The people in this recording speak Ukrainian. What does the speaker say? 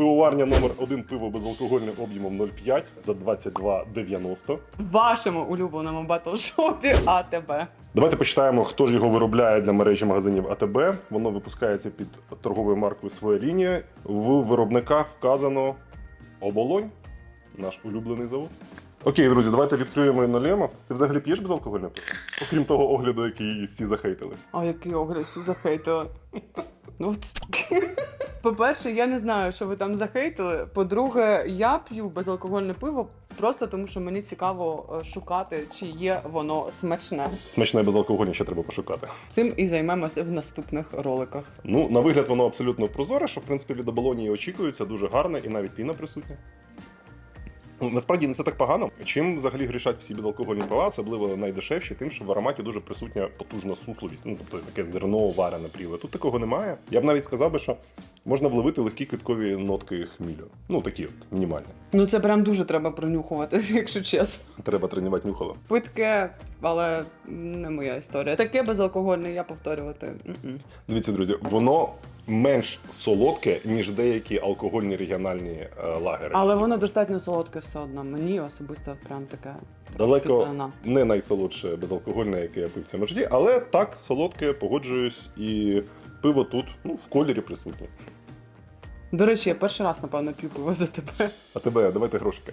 Пивоварня номер 1 пиво безалкогольне об'ємом 0,5 за 22,90. В вашому улюбленому батлшопі АТБ. Давайте почитаємо, хто ж його виробляє для мережі магазинів АТБ. Воно випускається під торговою маркою Своя лінія. В виробниках вказано оболонь, наш улюблений завод. Окей, друзі, давайте відкриємо і налємо. Ти взагалі п'єш безалкогольне пиво? Окрім того огляду, який всі захейтили. А який огляд всі захейтили. Ну, По-перше, я не знаю, що ви там захейтили. По-друге, я п'ю безалкогольне пиво просто тому, що мені цікаво е, шукати, чи є воно смачне. Смачне безалкогольне ще треба пошукати. Цим і займемося в наступних роликах. Ну, на вигляд воно абсолютно прозоре, що в принципі від оболонії очікується, дуже гарне, і навіть піна присутня. Ну, Насправді не все так погано. Чим взагалі грішать всі безалкогольні пива, особливо найдешевші, тим, що в ароматі дуже присутня потужна сусловість, ну тобто таке зерно варене пріле. Тут такого немає. Я б навіть сказав би, що можна вловити легкі квіткові нотки хмілю. Ну такі от, мінімальні. Ну це прям дуже треба пронюхуватися, якщо чесно. Треба тренувати нюхало. Питке, але не моя історія. Таке безалкогольне я повторювати. Дивіться, друзі, воно менш солодке, ніж деякі алкогольні регіональні е, лагери. Але воно достатньо солодке все одно. Мені особисто прям таке. Далеко занадто. не найсолодше безалкогольне, яке я пив в цьому житті, але так, солодке, погоджуюсь, і пиво тут ну, в кольорі присутнє. До речі, я перший раз, напевно, п'ю пиво за тебе. А тебе, давайте грошики.